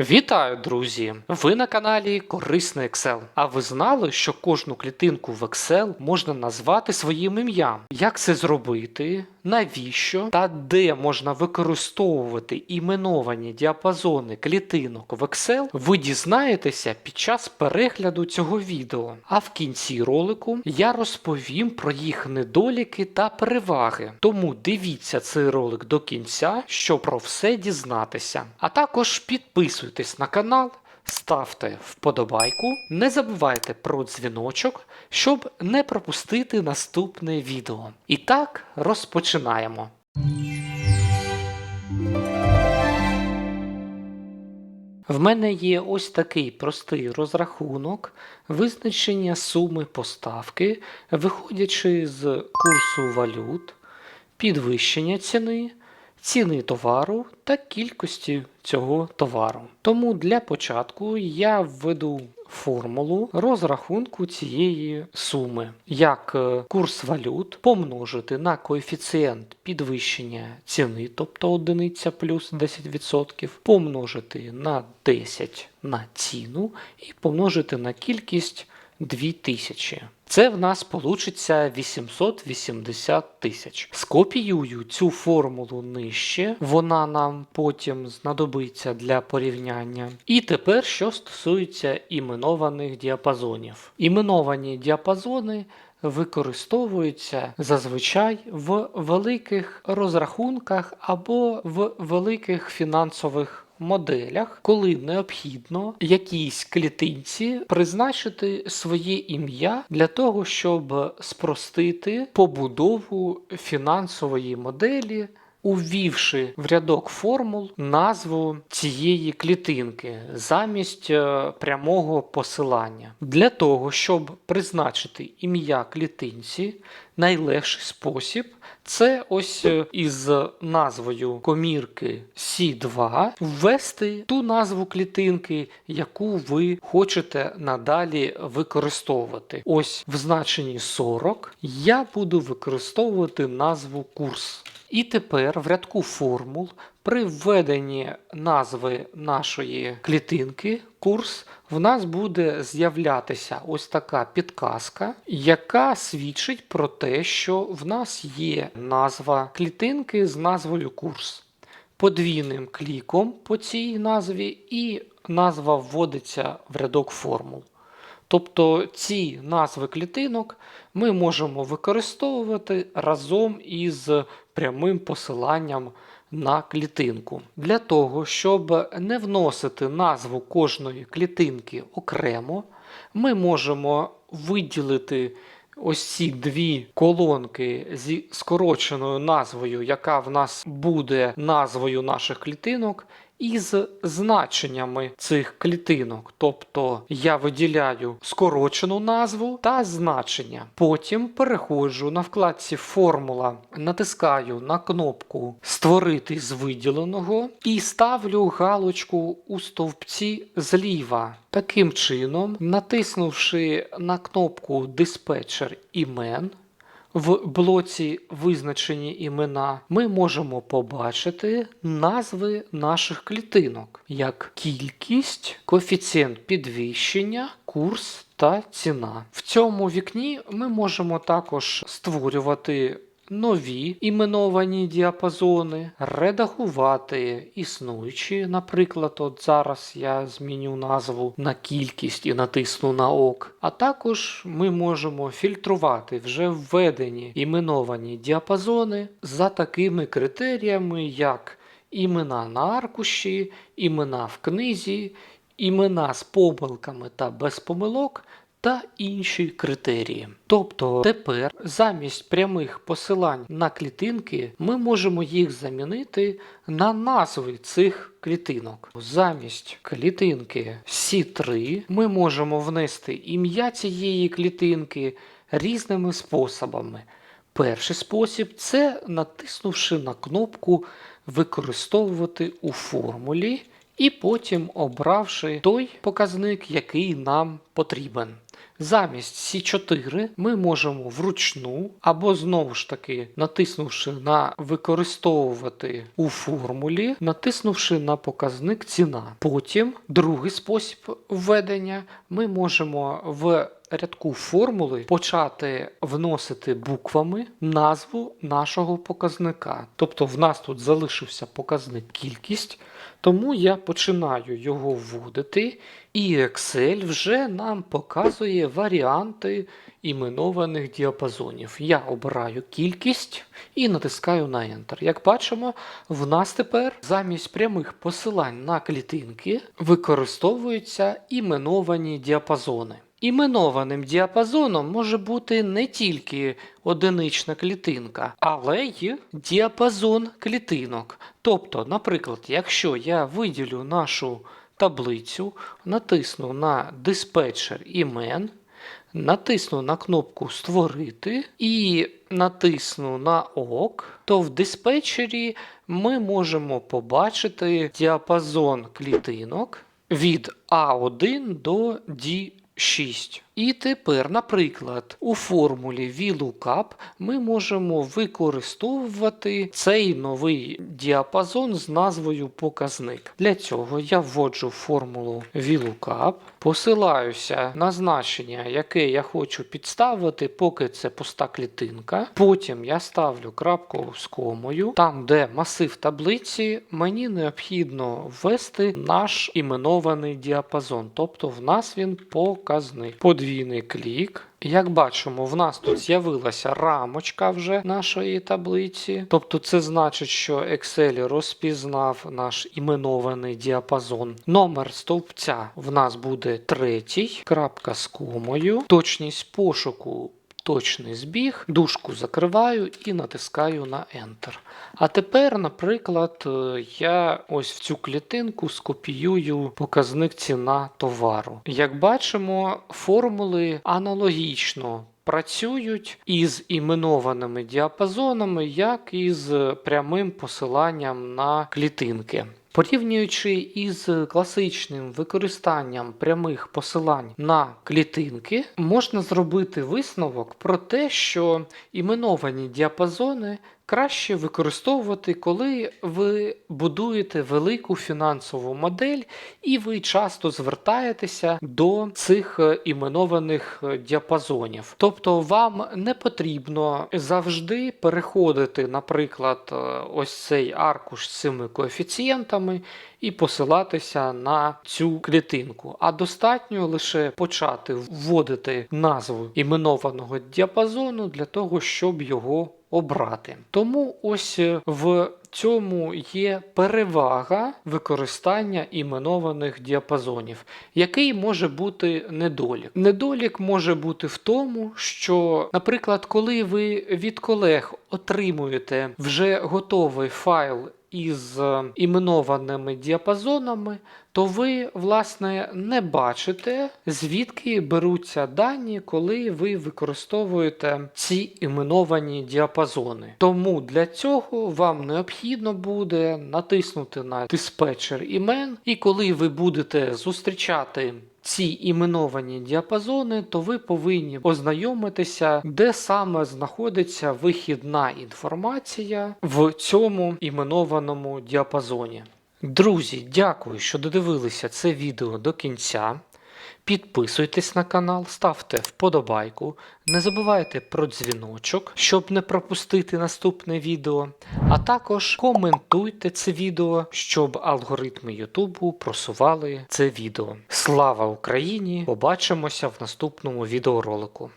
Вітаю, друзі! Ви на каналі Корисний Excel. А ви знали, що кожну клітинку в Excel можна назвати своїм ім'ям? Як це зробити? Навіщо та де можна використовувати іменовані діапазони клітинок в Excel, ви дізнаєтеся під час перегляду цього відео. А в кінці ролику я розповім про їх недоліки та переваги. Тому дивіться цей ролик до кінця, щоб про все дізнатися. А також підписуйтесь на канал. Ставте вподобайку, не забувайте про дзвіночок, щоб не пропустити наступне відео. І так, розпочинаємо. В мене є ось такий простий розрахунок визначення суми поставки, виходячи з курсу валют, підвищення ціни, ціни товару та кількості цього товару. Тому для початку я введу формулу розрахунку цієї суми, як е, курс валют помножити на коефіцієнт підвищення ціни, тобто одиниця плюс 10%, помножити на 10 на ціну і помножити на кількість 2000. Це в нас получиться 880 тисяч. Скопіюю цю формулу нижче, вона нам потім знадобиться для порівняння. І тепер, що стосується іменованих діапазонів. Іменовані діапазони використовуються зазвичай в великих розрахунках або в великих фінансових моделях, коли необхідно якійсь клітинці призначити своє ім'я для того, щоб спростити побудову фінансової моделі. Увівши в рядок формул назву цієї клітинки замість е, прямого посилання. Для того, щоб призначити ім'я клітинці, найлегший спосіб це ось е, із назвою комірки C2 ввести ту назву клітинки, яку ви хочете надалі використовувати. Ось в значенні 40 я буду використовувати назву курс. І тепер в рядку формул при введенні назви нашої клітинки курс в нас буде з'являтися ось така підказка, яка свідчить про те, що в нас є назва клітинки з назвою курс. Подвійним кліком по цій назві і назва вводиться в рядок формул. Тобто ці назви клітинок ми можемо використовувати разом із прямим посиланням на клітинку. Для того, щоб не вносити назву кожної клітинки окремо, ми можемо виділити ось ці дві колонки зі скороченою назвою, яка в нас буде назвою наших клітинок. Із значеннями цих клітинок, тобто я виділяю скорочену назву та значення. Потім переходжу на вкладці Формула, натискаю на кнопку Створити з виділеного і ставлю галочку у стовпці зліва. Таким чином, натиснувши на кнопку Диспетчер імен. В блоці визначені імена ми можемо побачити назви наших клітинок, як кількість, коефіцієнт підвищення, курс та ціна. В цьому вікні ми можемо також створювати нові іменовані діапазони, редагувати існуючі. Наприклад, от зараз я зміню назву на кількість і натисну на ок. А також ми можемо фільтрувати вже введені іменовані діапазони за такими критеріями, як імена на аркуші, імена в книзі, імена з помилками та без помилок та інші критерії. Тобто тепер замість прямих посилань на клітинки ми можемо їх замінити на назви цих клітинок. Замість клітинки C3 ми можемо внести ім'я цієї клітинки різними способами. Перший спосіб це натиснувши на кнопку Використовувати у формулі і потім обравши той показник, який нам потрібен. Замість C4 ми можемо вручну або знову ж таки натиснувши на використовувати у формулі, натиснувши на показник ціна. Потім другий спосіб введення ми можемо в рядку формули почати вносити буквами назву нашого показника. Тобто в нас тут залишився показник кількість, тому я починаю його вводити, і Excel вже нам показує варіанти іменованих діапазонів. Я обираю кількість і натискаю на Enter. Як бачимо, в нас тепер замість прямих посилань на клітинки використовуються іменовані діапазони. Іменованим діапазоном може бути не тільки одинична клітинка, але й діапазон клітинок. Тобто, наприклад, якщо я виділю нашу таблицю, натисну на диспетчер імен, натисну на кнопку Створити і натисну на ОК, то в диспетчері ми можемо побачити діапазон клітинок від А1 до D6. І тепер, наприклад, у формулі VLOOKUP ми можемо використовувати цей новий діапазон з назвою показник. Для цього я вводжу формулу VLOOKUP, посилаюся на значення, яке я хочу підставити, поки це пуста клітинка. Потім я ставлю крапку з комою. Там, де масив таблиці, мені необхідно ввести наш іменований діапазон, тобто в нас він показник. Подвійний клік. Як бачимо, в нас тут з'явилася рамочка вже нашої таблиці. Тобто це значить, що Excel розпізнав наш іменований діапазон. Номер стовпця в нас буде третій, крапка з комою. Точність пошуку точний збіг, дужку закриваю і натискаю на Enter. А тепер, наприклад, е, я ось в цю клітинку скопіюю показник ціна товару. Як бачимо, формули аналогічно. Працюють із іменованими діапазонами, як і з прямим посиланням на клітинки. Порівнюючи із класичним використанням прямих посилань на клітинки, можна зробити висновок про те, що іменовані діапазони краще використовувати, коли ви будуєте велику фінансову модель і ви часто звертаєтеся до цих е, іменованих е, діапазонів. Тобто вам не потрібно завжди переходити, наприклад, е, ось цей аркуш з цими коефіцієнтами і посилатися на цю клітинку. А достатньо лише почати вводити назву іменованого діапазону для того, щоб його обрати. Тому ось е, в цьому є перевага використання іменованих діапазонів, який може бути недолік. Недолік може бути в тому, що, наприклад, коли ви від колег отримуєте вже готовий файл із е, іменованими діапазонами, то ви, власне, не бачите, звідки беруться дані, коли ви використовуєте ці іменовані діапазони. Тому для цього вам необхідно буде натиснути на диспетчер імен, і коли ви будете зустрічати ці іменовані діапазони, то ви повинні ознайомитися, де саме знаходиться вихідна інформація в цьому іменованому діапазоні. Друзі, дякую, що додивилися це відео до кінця. Підписуйтесь на канал, ставте вподобайку, не забувайте про дзвіночок, щоб не пропустити наступне відео. А також коментуйте це відео, щоб алгоритми Ютубу просували це відео. Слава Україні! Побачимося в наступному відеоролику.